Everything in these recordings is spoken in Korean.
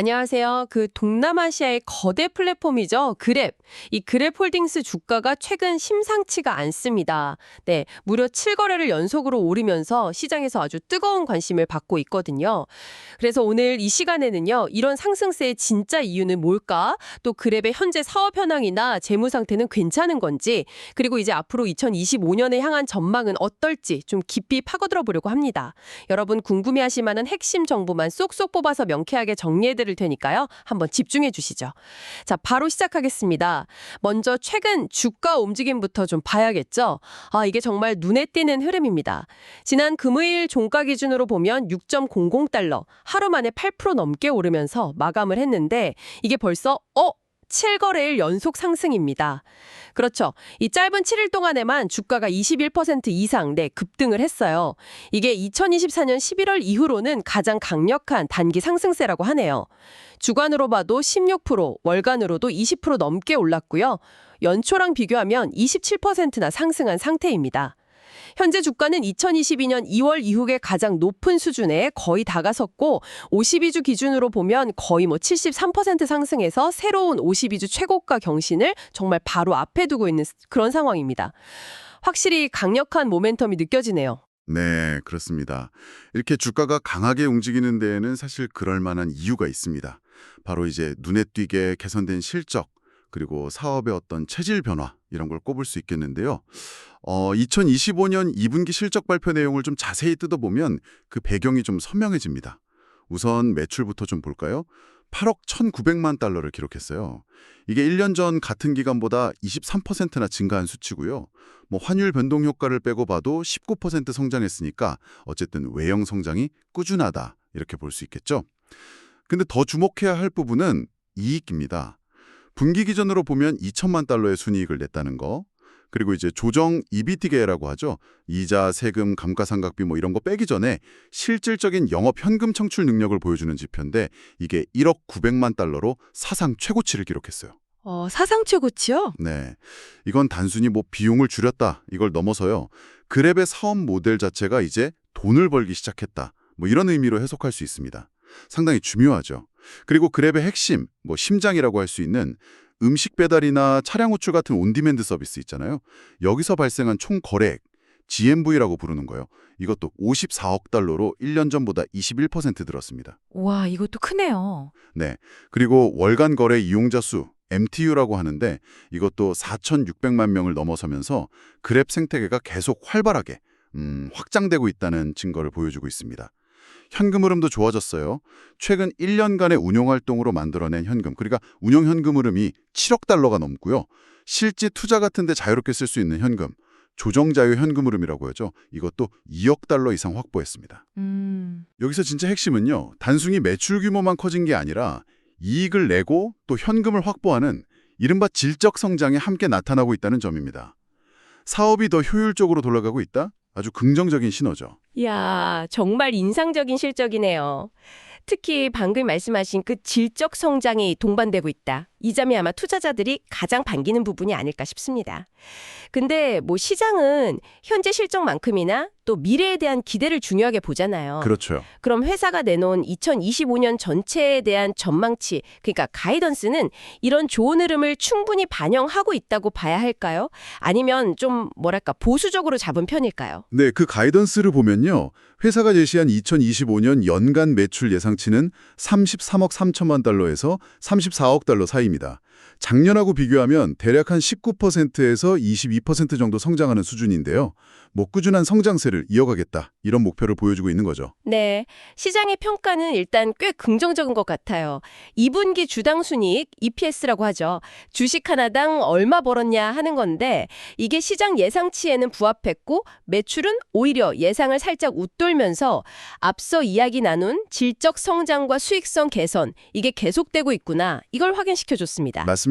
안녕하세요. 그 동남아시아의 거대 플랫폼이죠. 그랩. 이 그랩 홀딩스 주가가 최근 심상치가 않습니다. 네, 무려 7거래를 연속으로 오르면서 시장에서 아주 뜨거운 관심을 받고 있거든요. 그래서 오늘 이 시간에는요. 이런 상승세의 진짜 이유는 뭘까? 또 그랩의 현재 사업 현황이나 재무 상태는 괜찮은 건지, 그리고 이제 앞으로 2025년에 향한 전망은 어떨지 좀 깊이 파고들어 보려고 합니다. 여러분 궁금해 하실 만한 핵심 정보만 쏙쏙 뽑아서 명쾌하게 정리해 드릴 테니까요. 한번 집중해 주시죠. 자, 바로 시작하겠습니다. 먼저 최근 주가 움직임부터 좀 봐야겠죠. 아, 이게 정말 눈에 띄는 흐름입니다. 지난 금요일 종가 기준으로 보면 6.00달러, 하루 만에 8% 넘게 오르면서 마감을 했는데 이게 벌써 어 7거래일 연속 상승입니다. 그렇죠. 이 짧은 7일 동안에만 주가가 21% 이상 네, 급등을 했어요. 이게 2024년 11월 이후로는 가장 강력한 단기 상승세라고 하네요. 주간으로 봐도 16%, 월간으로도 20% 넘게 올랐고요. 연초랑 비교하면 27%나 상승한 상태입니다. 현재 주가는 2022년 2월 이후에 가장 높은 수준에 거의 다가섰고 52주 기준으로 보면 거의 뭐 73% 상승해서 새로운 52주 최고가 경신을 정말 바로 앞에 두고 있는 그런 상황입니다. 확실히 강력한 모멘텀이 느껴지네요. 네, 그렇습니다. 이렇게 주가가 강하게 움직이는 데에는 사실 그럴 만한 이유가 있습니다. 바로 이제 눈에 띄게 개선된 실적, 그리고 사업의 어떤 체질 변화 이런 걸 꼽을 수 있겠는데요. 어, 2025년 2분기 실적 발표 내용을 좀 자세히 뜯어보면 그 배경이 좀 선명해집니다. 우선 매출부터 좀 볼까요? 8억 1,900만 달러를 기록했어요. 이게 1년 전 같은 기간보다 23%나 증가한 수치고요. 뭐 환율 변동 효과를 빼고 봐도 19% 성장했으니까 어쨌든 외형 성장이 꾸준하다 이렇게 볼 수 있겠죠. 근데 더 주목해야 할 부분은 이익입니다. 분기 기준으로 보면 2천만 달러의 순이익을 냈다는 거. 그리고 이제 조정 EBT계라고 하죠. 이자, 세금, 감가상각비 뭐 이런 거 빼기 전에 실질적인 영업 현금 청출 능력을 보여주는 지표인데 이게 1억 900만 달러로 사상 최고치를 기록했어요. 어, 사상 최고치요? 네. 이건 단순히 뭐 비용을 줄였다 이걸 넘어서요. 그랩의 사업 모델 자체가 이제 돈을 벌기 시작했다. 뭐 이런 의미로 해석할 수 있습니다. 상당히 중요하죠. 그리고 그랩의 핵심, 뭐 심장이라고 할 수 있는 음식 배달이나 차량 호출 같은 온디맨드 서비스 있잖아요. 여기서 발생한 총 거래액, GMV라고 부르는 거예요. 이것도 54억 달러로 1년 전보다 21% 늘었습니다. 와, 이것도 크네요. 네. 그리고 월간 거래 이용자 수, MTU라고 하는데 이것도 4,600만 명을 넘어서면서 그랩 생태계가 계속 활발하게 음, 확장되고 있다는 증거를 보여주고 있습니다. 현금 흐름도 좋아졌어요. 최근 1년간의 운용 활동으로 만들어낸 현금, 그러니까 운용 현금 흐름이 7억 달러가 넘고요. 실제 투자 같은 데 자유롭게 쓸 수 있는 현금, 조정 자유 현금 흐름이라고 하죠. 이것도 2억 달러 이상 확보했습니다. 음, 여기서 진짜 핵심은요. 단순히 매출 규모만 커진 게 아니라 이익을 내고 또 현금을 확보하는 이른바 질적 성장이 함께 나타나고 있다는 점입니다. 사업이 더 효율적으로 돌아가고 있다? 아주 긍정적인 신호죠. 이야, 정말 인상적인 실적이네요. 특히 방금 말씀하신 그 질적 성장이 동반되고 있다. 이 점이 아마 투자자들이 가장 반기는 부분이 아닐까 싶습니다. 근데 뭐 시장은 현재 실적만큼이나 또 미래에 대한 기대를 중요하게 보잖아요. 그렇죠. 그럼 회사가 내놓은 2025년 전체에 대한 전망치, 그러니까 가이던스는 이런 좋은 흐름을 충분히 반영하고 있다고 봐야 할까요? 아니면 좀 뭐랄까 보수적으로 잡은 편일까요? 네, 그 가이던스를 보면요. 회사가 제시한 2025년 연간 매출 예상치는 33억 3천만 달러에서 34억 달러 사이 입니다. 작년하고 비교하면 대략 한 19%에서 22% 정도 성장하는 수준인데요. 뭐 꾸준한 성장세를 이어가겠다 이런 목표를 보여주고 있는 거죠. 네, 시장의 평가는 일단 꽤 긍정적인 것 같아요. 2분기 주당 순이익 EPS라고 하죠. 주식 하나당 얼마 벌었냐 하는 건데 이게 시장 예상치에는 부합했고 매출은 오히려 예상을 살짝 웃돌면서 앞서 이야기 나눈 질적 성장과 수익성 개선 이게 계속되고 있구나 이걸 확인시켜 줬습니다. 맞습니다.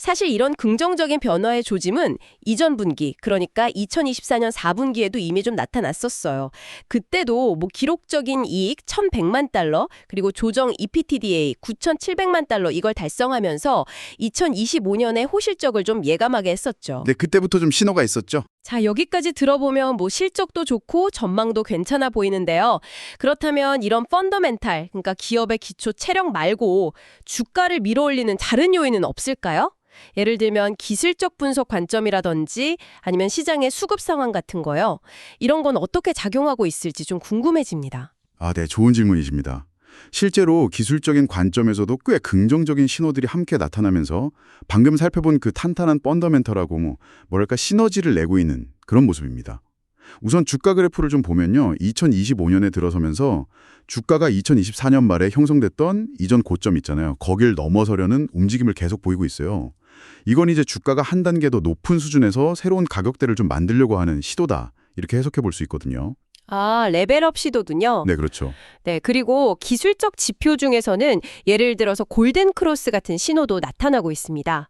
사실 이런 긍정적인 변화의 조짐은 이전 분기, 그러니까 2024년 4분기에도 이미 좀 나타났었어요. 그때도 뭐 기록적인 이익 1,100만 달러, 그리고 조정 EPTDA 9,700만 달러 이걸 달성하면서 2025년의 호실적을 좀 예감하게 했었죠. 네, 그때부터 좀 신호가 있었죠. 자, 여기까지 들어보면 뭐 실적도 좋고 전망도 괜찮아 보이는데요. 그렇다면 이런 펀더멘탈, 그러니까 기업의 기초 체력 말고 주가를 밀어올리는 다른 요인은 없을까요? 예를 들면 기술적 분석 관점이라든지 아니면 시장의 수급 상황 같은 거요. 이런 건 어떻게 작용하고 있을지 좀 궁금해집니다. 아, 네, 좋은 질문이십니다. 실제로 기술적인 관점에서도 꽤 긍정적인 신호들이 함께 나타나면서 방금 살펴본 그 탄탄한 펀더멘털하고 뭐 뭐랄까 시너지를 내고 있는 그런 모습입니다. 우선 주가 그래프를 좀 보면요. 2025년에 들어서면서 주가가 2024년 말에 형성됐던 이전 고점 있잖아요. 거길 넘어서려는 움직임을 계속 보이고 있어요. 이건 이제 주가가 한 단계 더 높은 수준에서 새로운 가격대를 좀 만들려고 하는 시도다. 이렇게 해석해 볼 수 있거든요. 아, 레벨업 시도군요. 네, 그렇죠. 네, 그리고 기술적 지표 중에서는 예를 들어서 골든 크로스 같은 신호도 나타나고 있습니다.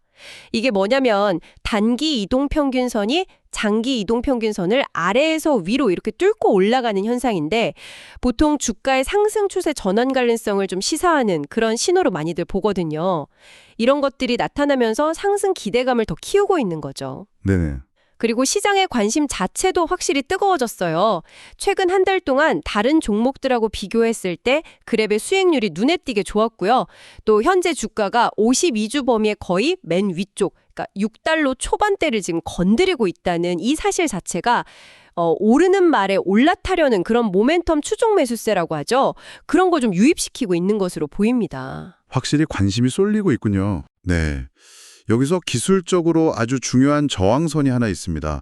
이게 뭐냐면 단기 이동 평균선이 장기 이동 평균선을 아래에서 위로 이렇게 뚫고 올라가는 현상인데 보통 주가의 상승 추세 전환 가능성을 좀 시사하는 그런 신호로 많이들 보거든요. 이런 것들이 나타나면서 상승 기대감을 더 키우고 있는 거죠. 네네. 그리고 시장의 관심 자체도 확실히 뜨거워졌어요. 최근 한 달 동안 다른 종목들하고 비교했을 때 그랩의 수익률이 눈에 띄게 좋았고요. 또 현재 주가가 52주 범위의 거의 맨 위쪽, 그러니까 6달러 초반대를 지금 건드리고 있다는 이 사실 자체가 어, 오르는 말에 올라타려는 그런 모멘텀 추종 매수세라고 하죠. 그런 거 좀 유입시키고 있는 것으로 보입니다. 확실히 관심이 쏠리고 있군요. 네. 여기서 기술적으로 아주 중요한 저항선이 하나 있습니다.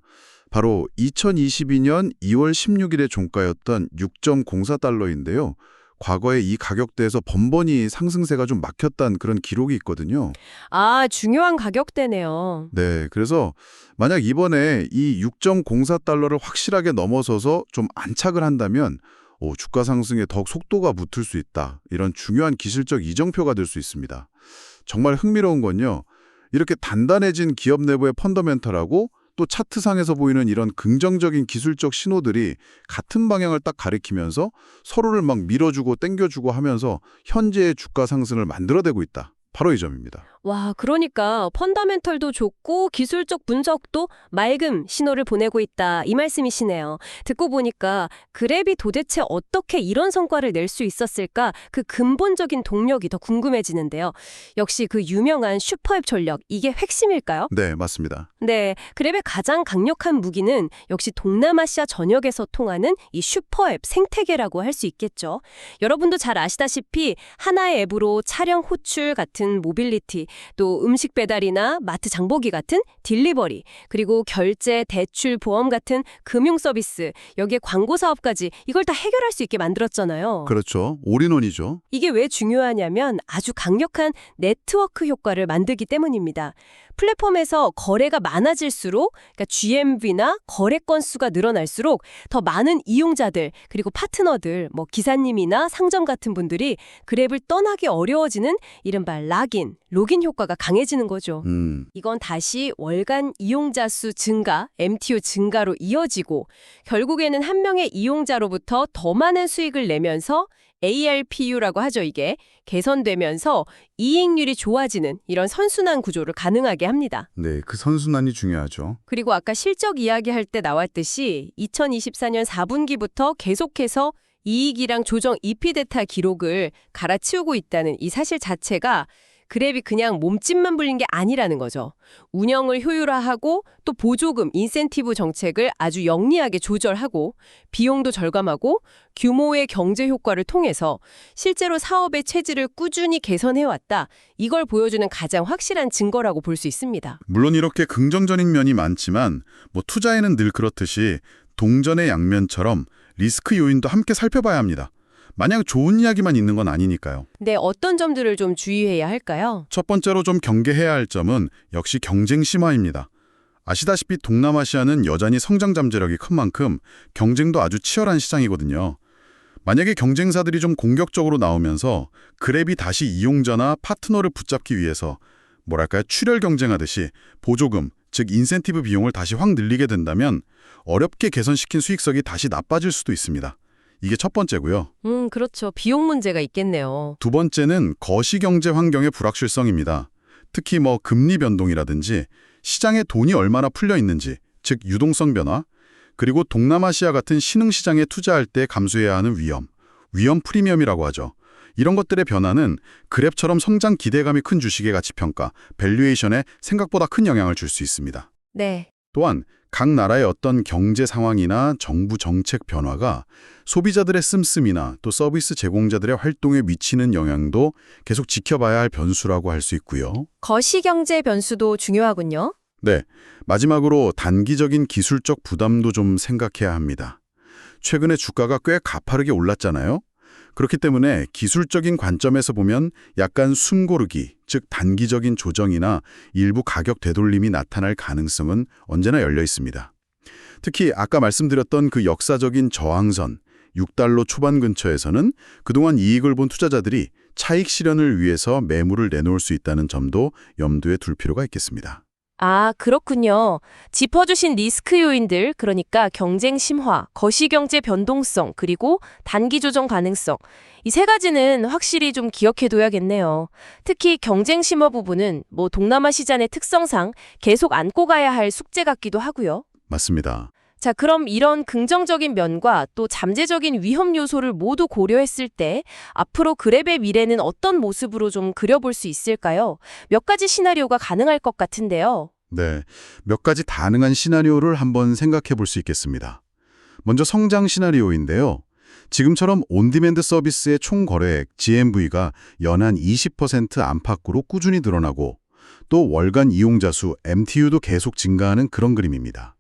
바로 2022년 2월 16일의 종가였던 6.04달러인데요. 과거에 이 가격대에서 번번이 상승세가 좀 막혔다는 그런 기록이 있거든요. 아, 중요한 가격대네요. 네, 그래서 만약 이번에 이 6.04달러를 확실하게 넘어서서 좀 안착을 한다면 오, 주가 상승에 더욱 속도가 붙을 수 있다. 이런 중요한 기술적 이정표가 될 수 있습니다. 정말 흥미로운 건요. 이렇게 단단해진 기업 내부의 펀더멘털하고 또 차트상에서 보이는 이런 긍정적인 기술적 신호들이 같은 방향을 딱 가리키면서 서로를 막 밀어주고 땡겨주고 하면서 현재의 주가 상승을 만들어내고 있다. 바로 이 점입니다. 와, 그러니까 펀더멘털도 좋고 기술적 분석도 맑음 신호를 보내고 있다. 이 말씀이시네요. 듣고 보니까 그랩이 도대체 어떻게 이런 성과를 낼 수 있었을까? 그 근본적인 동력이 더 궁금해지는데요. 역시 그 유명한 슈퍼앱 전력, 이게 핵심일까요? 네, 맞습니다. 네, 그랩의 가장 강력한 무기는 역시 동남아시아 전역에서 통하는 이 슈퍼앱 생태계라고 할 수 있겠죠. 여러분도 잘 아시다시피 하나의 앱으로 차량 호출 같은 모빌리티, 또 음식 배달이나 마트 장보기 같은 딜리버리, 그리고 결제, 대출, 보험 같은 금융 서비스, 여기에 광고 사업까지 이걸 다 해결할 수 있게 만들었잖아요. 그렇죠. 올인원이죠. 이게 왜 중요하냐면 아주 강력한 네트워크 효과를 만들기 때문입니다. 플랫폼에서 거래가 많아질수록 그러니까 GMV나 거래 건수가 늘어날수록 더 많은 이용자들 그리고 파트너들 뭐 기사님이나 상점 같은 분들이 그랩을 떠나기 어려워지는 이른바 락인, 로긴 효과가 강해지는 거죠. 음, 이건 다시 월간 이용자 수 증가, MTO 증가로 이어지고 결국에는 한 명의 이용자로부터 더 많은 수익을 내면서 ARPU라고 하죠, 이게. 개선되면서 이익률이 좋아지는 이런 선순환 구조를 가능하게 합니다. 네, 그 선순환이 중요하죠. 그리고 아까 실적 이야기할 때 나왔듯이 2024년 4분기부터 계속해서 이익이랑 조정 EP 데이터 기록을 갈아치우고 있다는 이 사실 자체가 그랩이 그냥 몸집만 불린 게 아니라는 거죠. 운영을 효율화하고 또 보조금, 인센티브 정책을 아주 영리하게 조절하고 비용도 절감하고 규모의 경제 효과를 통해서 실제로 사업의 체질을 꾸준히 개선해왔다. 이걸 보여주는 가장 확실한 증거라고 볼 수 있습니다. 물론 이렇게 긍정적인 면이 많지만 뭐 투자에는 늘 그렇듯이 동전의 양면처럼 리스크 요인도 함께 살펴봐야 합니다. 마냥 좋은 이야기만 있는 건 아니니까요. 네, 어떤 점들을 좀 주의해야 할까요? 첫 번째로 좀 경계해야 할 점은 역시 경쟁 심화입니다. 아시다시피 동남아시아는 여전히 성장 잠재력이 큰 만큼 경쟁도 아주 치열한 시장이거든요. 만약에 경쟁사들이 좀 공격적으로 나오면서 그랩이 다시 이용자나 파트너를 붙잡기 위해서 뭐랄까요 출혈 경쟁하듯이 보조금, 즉 인센티브 비용을 다시 확 늘리게 된다면 어렵게 개선시킨 수익성이 다시 나빠질 수도 있습니다. 이게 첫 번째고요. 음, 그렇죠. 비용 문제가 있겠네요. 두 번째는 거시경제 환경의 불확실성입니다. 특히 뭐 금리 변동이라든지 시장에 돈이 얼마나 풀려 있는지, 즉 유동성 변화, 그리고 동남아시아 같은 신흥시장에 투자할 때 감수해야 하는 위험, 위험 프리미엄이라고 하죠. 이런 것들의 변화는 그랩처럼 성장 기대감이 큰 주식의 가치 평가, 밸류에이션에 생각보다 큰 영향을 줄 수 있습니다. 네. 또한 각 나라의 어떤 경제 상황이나 정부 정책 변화가 소비자들의 씀씀이나 또 서비스 제공자들의 활동에 미치는 영향도 계속 지켜봐야 할 변수라고 할 수 있고요. 거시경제 변수도 중요하군요. 네, 마지막으로 단기적인 기술적 부담도 좀 생각해야 합니다. 최근에 주가가 꽤 가파르게 올랐잖아요. 그렇기 때문에 기술적인 관점에서 보면 약간 숨고르기, 즉 단기적인 조정이나 일부 가격 되돌림이 나타날 가능성은 언제나 열려 있습니다. 특히 아까 말씀드렸던 그 역사적인 저항선, 6달러 초반 근처에서는 그동안 이익을 본 투자자들이 차익 실현을 위해서 매물을 내놓을 수 있다는 점도 염두에 둘 필요가 있겠습니다. 아, 그렇군요. 짚어주신 리스크 요인들, 그러니까 경쟁 심화, 거시경제 변동성, 그리고 단기 조정 가능성. 이 세 가지는 확실히 좀 기억해둬야겠네요. 특히 경쟁 심화 부분은 뭐 동남아 시장의 특성상 계속 안고 가야 할 숙제 같기도 하고요. 맞습니다. 자, 그럼 이런 긍정적인 면과 또 잠재적인 위험 요소를 모두 고려했을 때 앞으로 그랩의 미래는 어떤 모습으로 좀 그려볼 수 있을까요? 몇 가지 시나리오가 가능할 것 같은데요. 네, 몇 가지 다능한 시나리오를 한번 생각해 볼 수 있겠습니다. 먼저 성장 시나리오인데요. 지금처럼 온디맨드 서비스의 총 거래액 GMV가 연한 20% 안팎으로 꾸준히 늘어나고 또 월간 이용자 수 MTU도 계속 증가하는 그런 그림입니다.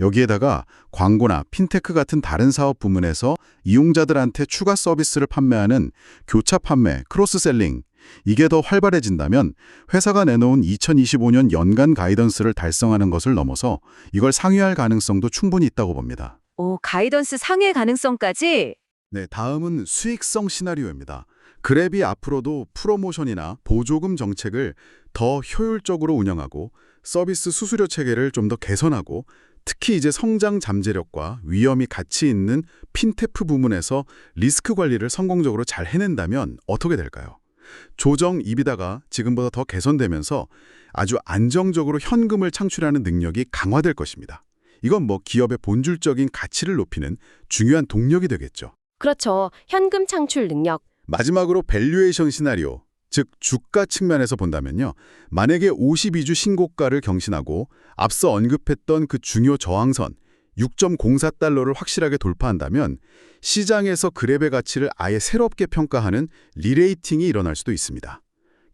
여기에다가 광고나 핀테크 같은 다른 사업 부문에서 이용자들한테 추가 서비스를 판매하는 교차 판매, 크로스셀링 이게 더 활발해진다면 회사가 내놓은 2025년 연간 가이던스를 달성하는 것을 넘어서 이걸 상회할 가능성도 충분히 있다고 봅니다. 오, 가이던스 상회 가능성까지? 네, 다음은 수익성 시나리오입니다. 그랩이 앞으로도 프로모션이나 보조금 정책을 더 효율적으로 운영하고 서비스 수수료 체계를 좀 더 개선하고 특히 이제 성장 잠재력과 위험이 같이 있는 핀테프 부문에서 리스크 관리를 성공적으로 잘 해낸다면 어떻게 될까요? 조정 이비다가 지금보다 더 개선되면서 아주 안정적으로 현금을 창출하는 능력이 강화될 것입니다. 이건 뭐 기업의 본질적인 가치를 높이는 중요한 동력이 되겠죠. 그렇죠. 현금 창출 능력. 마지막으로 밸류에이션 시나리오, 즉 주가 측면에서 본다면요. 만약에 52주 신고가를 경신하고 앞서 언급했던 그 중요 저항선 6.04달러를 확실하게 돌파한다면 시장에서 그랩의 가치를 아예 새롭게 평가하는 리레이팅이 일어날 수도 있습니다.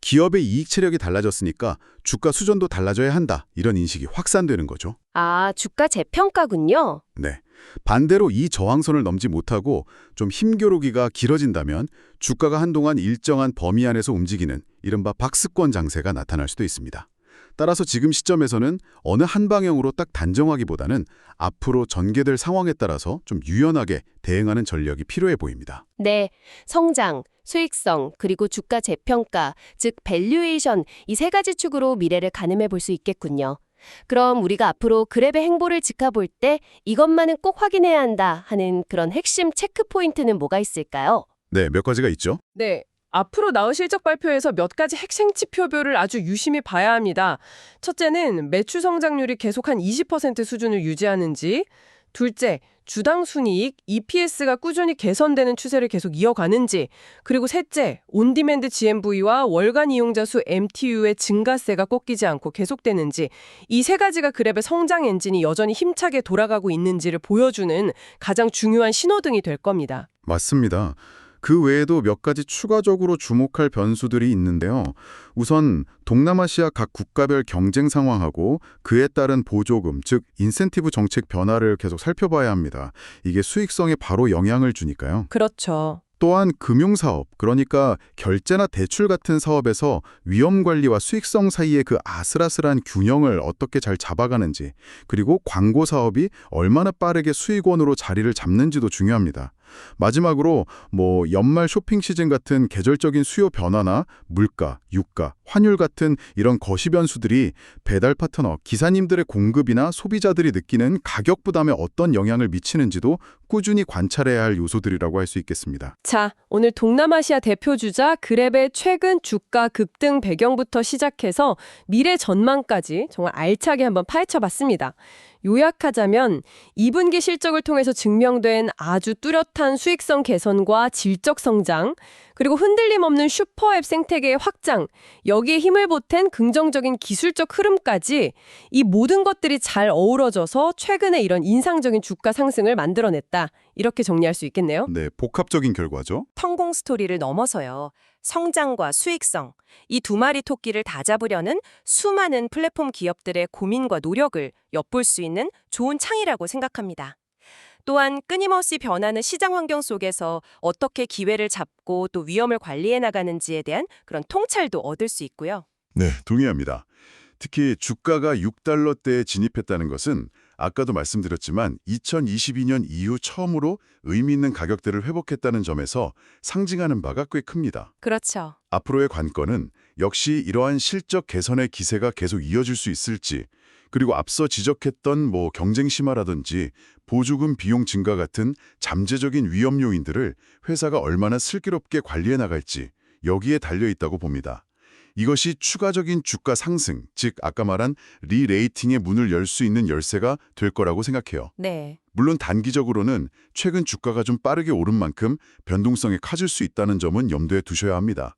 기업의 이익 체력이 달라졌으니까 주가 수준도 달라져야 한다. 이런 인식이 확산되는 거죠. 아, 주가 재평가군요. 네. 반대로 이 저항선을 넘지 못하고 좀 힘겨루기가 길어진다면 주가가 한동안 일정한 범위 안에서 움직이는 이른바 박스권 장세가 나타날 수도 있습니다. 따라서 지금 시점에서는 어느 한 방향으로 딱 단정하기보다는 앞으로 전개될 상황에 따라서 좀 유연하게 대응하는 전력이 필요해 보입니다. 네, 성장, 수익성, 그리고 주가 재평가, 즉 밸류에이션 이 세 가지 축으로 미래를 가늠해 볼 수 있겠군요. 그럼 우리가 앞으로 그랩의 행보를 지켜볼 때 이것만은 꼭 확인해야 한다 하는 그런 핵심 체크 포인트는 뭐가 있을까요? 네, 몇 가지가 있죠. 네. 앞으로 나올 실적 발표에서 몇 가지 핵심 지표별을 아주 유심히 봐야 합니다. 첫째는 매출 성장률이 계속 한 20% 수준을 유지하는지, 둘째, 주당 순이익 EPS가 꾸준히 개선되는 추세를 계속 이어가는지, 그리고 셋째, 온디맨드 GMV와 월간 이용자 수 MTU의 증가세가 꺾이지 않고 계속되는지, 이 세 가지가 그랩의 성장 엔진이 여전히 힘차게 돌아가고 있는지를 보여주는 가장 중요한 신호등이 될 겁니다. 맞습니다. 그 외에도 몇 가지 추가적으로 주목할 변수들이 있는데요. 우선 동남아시아 각 국가별 경쟁 상황하고 그에 따른 보조금, 즉 인센티브 정책 변화를 계속 살펴봐야 합니다. 이게 수익성에 바로 영향을 주니까요. 그렇죠. 또한 금융사업, 그러니까 결제나 대출 같은 사업에서 위험관리와 수익성 사이의 그 아슬아슬한 균형을 어떻게 잘 잡아가는지, 그리고 광고 사업이 얼마나 빠르게 수익원으로 자리를 잡는지도 중요합니다. 마지막으로 뭐 연말 쇼핑 시즌 같은 계절적인 수요 변화나 물가, 유가, 환율 같은 이런 거시 변수들이 배달 파트너, 기사님들의 공급이나 소비자들이 느끼는 가격 부담에 어떤 영향을 미치는지도 꾸준히 관찰해야 할 요소들이라고 할 수 있겠습니다. 자, 오늘 동남아시아 대표 주자 그랩의 최근 주가 급등 배경부터 시작해서 미래 전망까지 정말 알차게 한번 파헤쳐 봤습니다. 요약하자면 2분기 실적을 통해서 증명된 아주 뚜렷한 수익성 개선과 질적 성장, 그리고 흔들림 없는 슈퍼앱 생태계의 확장, 여기에 힘을 보탠 긍정적인 기술적 흐름까지 이 모든 것들이 잘 어우러져서 최근에 이런 인상적인 주가 상승을 만들어냈다. 이렇게 정리할 수 있겠네요. 네, 복합적인 결과죠. 성공 스토리를 넘어서요. 성장과 수익성, 이 두 마리 토끼를 다 잡으려는 수많은 플랫폼 기업들의 고민과 노력을 엿볼 수 있는 좋은 창이라고 생각합니다. 또한 끊임없이 변하는 시장 환경 속에서 어떻게 기회를 잡고 또 위험을 관리해 나가는지에 대한 그런 통찰도 얻을 수 있고요. 네, 동의합니다. 특히 주가가 6달러대에 진입했다는 것은 아까도 말씀드렸지만 2022년 이후 처음으로 의미 있는 가격대를 회복했다는 점에서 상징하는 바가 꽤 큽니다. 그렇죠. 앞으로의 관건은 역시 이러한 실적 개선의 기세가 계속 이어질 수 있을지 그리고 앞서 지적했던 뭐 경쟁 심화라든지 보조금 비용 증가 같은 잠재적인 위험 요인들을 회사가 얼마나 슬기롭게 관리해 나갈지 여기에 달려 있다고 봅니다. 이것이 추가적인 주가 상승, 즉 아까 말한 리레이팅의 문을 열 수 있는 열쇠가 될 거라고 생각해요. 네. 물론 단기적으로는 최근 주가가 좀 빠르게 오른 만큼 변동성이 커질 수 있다는 점은 염두에 두셔야 합니다.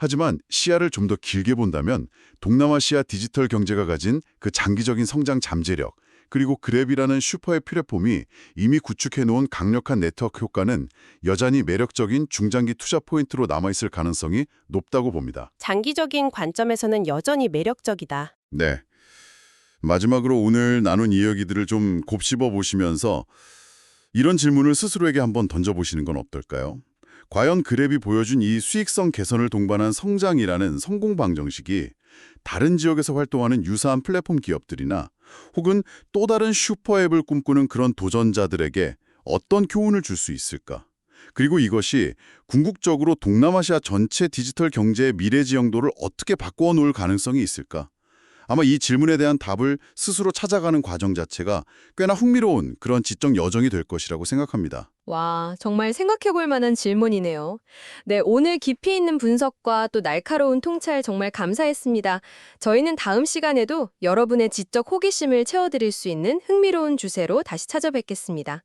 하지만 시야를 좀 더 길게 본다면 동남아시아 디지털 경제가 가진 그 장기적인 성장 잠재력, 그리고 그랩이라는 슈퍼의 플랫폼이 이미 구축해놓은 강력한 네트워크 효과는 여전히 매력적인 중장기 투자 포인트로 남아있을 가능성이 높다고 봅니다. 장기적인 관점에서는 여전히 매력적이다. 네. 마지막으로 오늘 나눈 이야기들을 좀 곱씹어 보시면서 이런 질문을 스스로에게 한번 던져보시는 건 어떨까요? 과연 그랩이 보여준 이 수익성 개선을 동반한 성장이라는 성공 방정식이 다른 지역에서 활동하는 유사한 플랫폼 기업들이나 혹은 또 다른 슈퍼앱을 꿈꾸는 그런 도전자들에게 어떤 교훈을 줄 수 있을까? 그리고 이것이 궁극적으로 동남아시아 전체 디지털 경제의 미래 지형도를 어떻게 바꾸어 놓을 가능성이 있을까? 아마 이 질문에 대한 답을 스스로 찾아가는 과정 자체가 꽤나 흥미로운 그런 지적 여정이 될 것이라고 생각합니다. 와, 정말 생각해 볼 만한 질문이네요. 네, 오늘 깊이 있는 분석과 또 날카로운 통찰 정말 감사했습니다. 저희는 다음 시간에도 여러분의 지적 호기심을 채워드릴 수 있는 흥미로운 주제로 다시 찾아뵙겠습니다.